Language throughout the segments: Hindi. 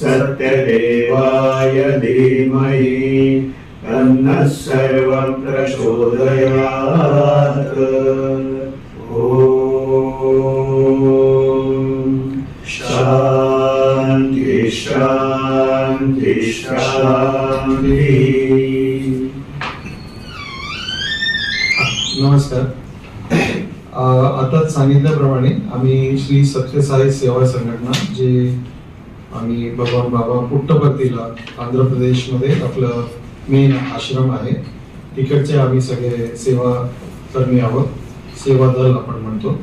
सत्यदेवाय धीमहि तन्नः सर्वं प्रचोदयात्। शान्ति शान्ति शान्ति। नमस्कार. आताच सांगितल्याप्रमाणे आम्ही श्री सत्यसाई सेवा संघटना जे आणि भगवान बाबा पुट्टपर्तीला आंध्र प्रदेशमध्ये आपलं मेन आश्रम आहे. तिकडचे आम्ही सगळे सेवा कर्मी आहोत. सेवा दल आपण म्हणतो.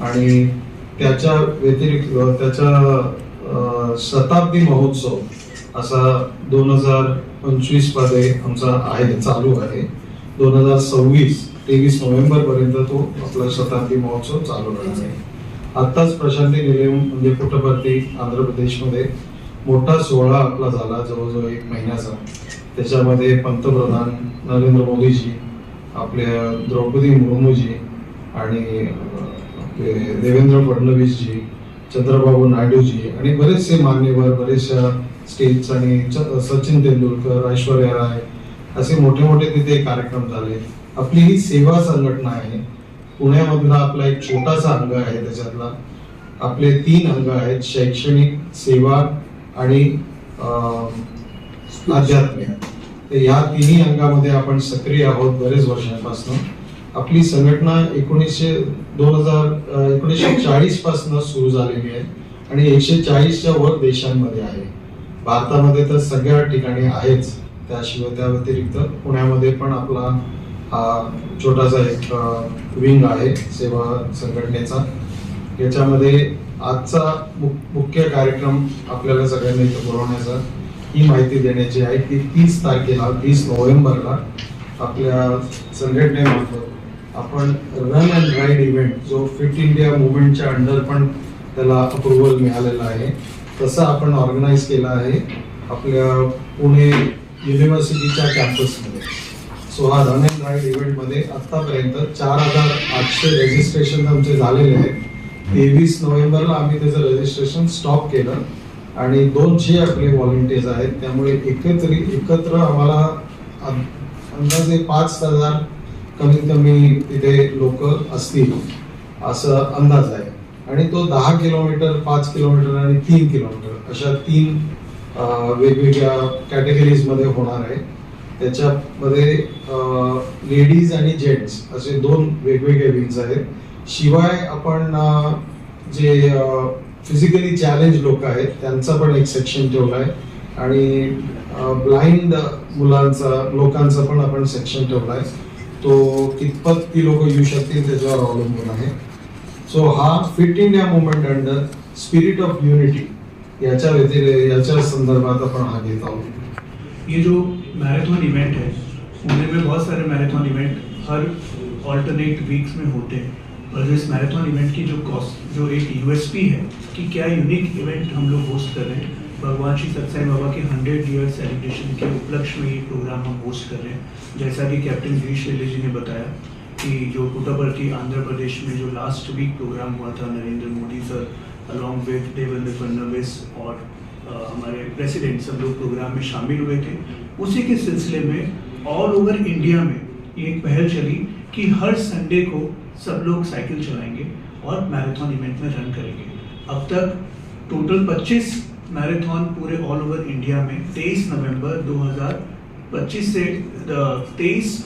आणि त्याच्या व्यतिरिक्त त्याच्या शताब्दी महोत्सव असा दोन हजार पंचवीसमध्ये आमचा आहे चालू आहे. दोन हजार सव्वीस तेवीस नोव्हेंबरपर्यंत तो आपला शताब्दी महोत्सव चालू राहणार आहे. आत्ताच प्रशांती निलयम म्हणजे पुटपर्ती आंध्र प्रदेशमध्ये. मोठा सोहळा आपला झाला जवळजवळ एक महिन्याचा. त्याच्यामध्ये पंतप्रधान नरेंद्र मोदीजी आपल्या द्रौपदी मुर्मूजी आणि आपले देवेंद्र फडणवीसजी चंद्रबाबू नायडूजी आणि बरेचसे मान्यवर बरेचशा स्टेट्स आणि च- सचिन तेंडुलकर ऐश्वर्या राय असे मोठे मोठे तिथे कार्यक्रम झाले. आपली ही सेवा संघटना आहे. पुण्यामधला आपला एक छोटासा अंग आहे त्याच्यातला. आपले तीन अंग आहेत शैक्षणिक सेवा आणि अं, आध्यात्मिक. तर या तिन्ही अंगामध्ये आपण सक्रिय आहोत बरेच वर्षांपासून. आपली संघटना एकोणीसशे दोन हजार एकोणीसशे चाळीसपासून सुरू झालेली आहे आणि एकशे चाळीसच्या वर देशांमध्ये आहे. भारतामध्ये तर सगळ्या ठिकाणी आहेच. त्याशिवाय त्या व्यतिरिक्त पुण्यामध्ये पण आपला हा छोटासा एक विंग आहे सेवा संघटनेचा. याच्यामध्ये आजचा मुख्य कार्यक्रम आपल्याला सगळ्यांना इथं बोलवण्याचा ही माहिती देण्याची आहे की तीस तारखेला तीस नोव्हेंबरला आपल्या संघटनेमार्फत आपण रन अँड राईड इव्हेंट जो फिट इंडिया मुवमेंटच्या अंडर पण त्याला अप्रुव्हल मिळालेला आहे तसं आपण ऑर्गनाईज केला आहे आपल्या पुणे युनिव्हर्सिटीच्या कॅम्पसमध्ये. सो हा रन अँड राईड इव्हेंटमध्ये आत्तापर्यंत चार हजार आठशे रजिस्ट्रेशन आमचे झालेले आहेत. तेवीस नोव्हेंबरला आम्ही त्याचं रजिस्ट्रेशन स्टॉप केलं. आणि दोनशे आपले व्हॉलेंटियर्स आहेत. त्यामुळे एकत्र एकत्र आम्हाला अंदाजे पाच हजार कमीत कमी तिथे लोक असतील असं अंदाज आहे. आणि तो दहा किलोमीटर पाच किलोमीटर आणि तीन किलोमीटर अशा तीन वेगवेगळ्या कॅटेगरीजमध्ये होणार आहे. त्याच्यामध्ये लेडीज आणि जेंट्स असे दोन वेगवेगळे विंग्स आहेत. शिवाय आपण जे फिजिकली चॅलेंज लोक आहेत त्यांचा पण एक सेक्शन ठेवला आहे आणि ब्लाइंड मुलांचा लोकांचा पण आपण सेक्शन ठेवला आहे तो कितपत ती लोक येऊ शकतील त्याच्यावर अवलंबून आहे. सो हा fit India movement under spirit of unity याच्या व्यतिरिक्त याच्या संदर्भात आपण हा घेत आहोत. ये जो मैराथन इवेंट है। पुणे में बहुत सारे मैराथन इवेंट हर ऑल्टरनेट वीक्स में होते हैं। और जो इस मैराथन इवेंट की जो कॉस्ट जो एक यूएसपी है कि क्या यूनिक इवेंट हम लोग होस्ट कर रहे हैं। भगवान श्री सत्साई बाबा के हंड्रेड ईयर सेलिब्रेशन के उपलक्ष्य में ये प्रोग्राम हम होस्ट कर रहे हैं। जैसा कि कैप्टन गिरीश शैले जी ने बताया कि जो पुट्टापर्ती आंध्र प्रदेश में जो लास्ट वीक प्रोग्राम हुआ था Narendra Modi sir along with Devendra Fadnavis और अ, हमारे प्रेसिडेंट सब लोग प्रोग्राम में शामिल हुए थे। उसी के सिलसिले में ऑल ओवर इंडिया में ये एक पहल चली कि हर संडे को सब लोग साइकिल चलाएँगे और मैराथन इवेंट में रन करेंगे। अब तक टोटल 25 मैराथन पूरे ऑल ओवर इंडिया में 23 नवंबर 2025 से तेईस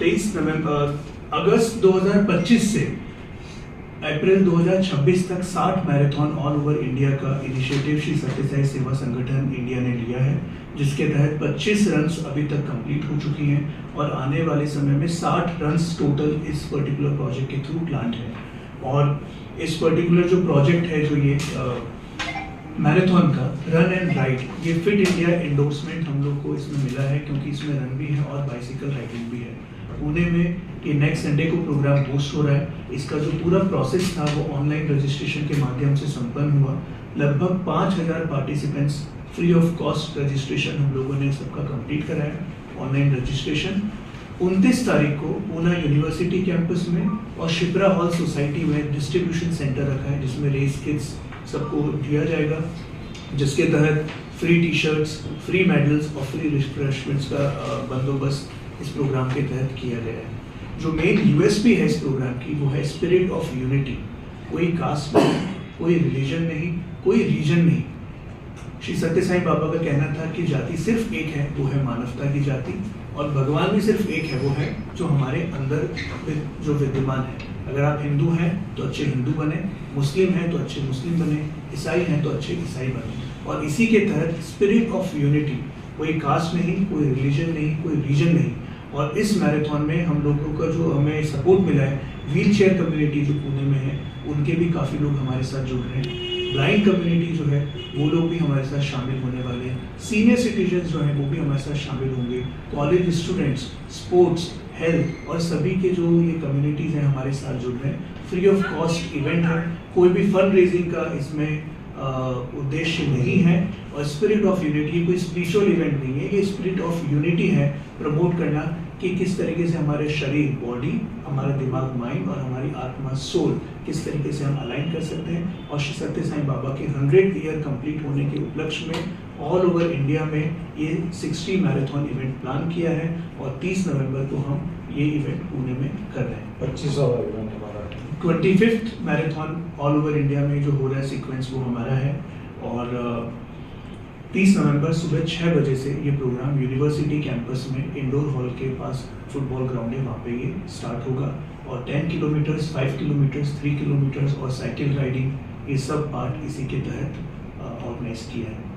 तेईस नवंबर, अगस्त 2025 से अप्रैल 2026 तक 60 मैराथन ऑल ओवर इंडिया का इनिशिएटिव श्री सत्यसाई सेवा संगठन इंडिया ने लिया है, जिसके तहत 25 रन्स अभी तक कंप्लीट हो चुकी हैं और आने वाले समय में 60 रन्स टोटल इस पर्टिकुलर प्रोजेक्ट के थ्रू प्लान है। और इस पर्टिकुलर जो प्रोजेक्ट है, जो ये मैराथन का रन एंड राइड ये फिट इंडिया एंडोर्समेंट हम लोग को इसमें मिला है, क्योंकि इसमें रन भी है और बाइसिकल राइडिंग भी है। पुणे में ये नेक्स्ट संडे को प्रोग्राम होस्ट हो रहा है। इसका जो पूरा प्रोसेस था, वो ऑनलाइन रजिस्ट्रेशन के माध्यम से संपन्न हुआ। लगभग पाँच हज़ार participants free of cost registration हम लोगों ने सबका कंप्लीट कराया ऑनलाइन रजिस्ट्रेशन 29 तारीख को पूना यूनिवर्सिटी कैंपस में और शिप्रा हॉल सोसाइटी में डिस्ट्रीब्यूशन सेंटर रखा है, जिसमें रेस किट्स सबको दिया जाएगा, जिसके तहत free T shirts free medals और फ्री रिफ्रेशमेंट्स का बंदोबस्त इस प्रोग्राम के तहत किया गया है। जो मेन यूएसपी है इस प्रोग्राम की, वो है स्पिरिट ऑफ़ यूनिटी कोई कास्ट नहीं, कोई रिलीजन नहीं, कोई रीजन नहीं। श्री सत्य साईं बाबा का कहना था कि जाति सिर्फ़ एक है, वो है मानवता की जाति, और भगवान भी सिर्फ़ एक है, वो है जो हमारे अंदर जो विद्यमान है। अगर आप हिंदू हैं तो अच्छे हिंदू बने, मुस्लिम हैं तो अच्छे मुस्लिम बने, ईसाई हैं तो अच्छे ईसाई बने। और इसी के तहत स्पिरिट ऑफ़ यूनिटी कोई कास्ट नहीं, कोई रिलीजन नहीं, कोई रीजन नहीं। और इस मैराथन में हम लोगों का जो हमें सपोर्ट मिला है व्हील चेयर कम्युनिटी जो पुणे में है, उनके भी काफ़ी लोग हमारे साथ जुड़ रहे हैं। ब्लाइंड कम्युनिटी जो है, वो लोग भी हमारे साथ शामिल होने वाले हैं। सीनियर सिटीजन जो हैं, वो भी हमारे साथ शामिल होंगे। कॉलेज स्टूडेंट्स स्पोर्ट्स हेल्थ और सभी के जो ये कम्युनिटीज़ हैं, हमारे साथ जुड़ रहे हैं। फ्री ऑफ़ कॉस्ट इवेंट है। कोई भी फंड रेजिंग का इसमें उद्देश्य नहीं है और स्पिरिट ऑफ़ यूनिटी कोई स्पिरिचुअल इवेंट नहीं है, ये स्पिरिट ऑफ़ यूनिटी है प्रमोट करना कि किस तरीके से हमारे शरीर बॉडी हमारा दिमाग माइंड और हमारी आत्मा सोल किस तरीके से हम अलाइन कर सकते हैं और श्री सत्य साईं बाबा के हंड्रेड ईयर कंप्लीट होने के उपलक्ष्य में ऑल ओवर इंडिया में ये 60 मैराथन इवेंट प्लान किया है और 30 नवंबर को हम ये इवेंट पुणे में कर रहे हैं। पच्चीसवा event twenty fifth marathon all over India में जो हो रहा है सीक्वेंस वो हमारा है। और तीस नवंबर सुबह छः बजे से ये प्रोग्राम यूनिवर्सिटी कैंपस में इंडोर हॉल के पास फुटबॉल ग्राउंड है, वहाँ पे ये स्टार्ट होगा। और ten kilometres five kilometres three kilometres और साइकिल राइडिंग ये सब पार्ट इसी के तहत ऑर्गेनाइज किया है।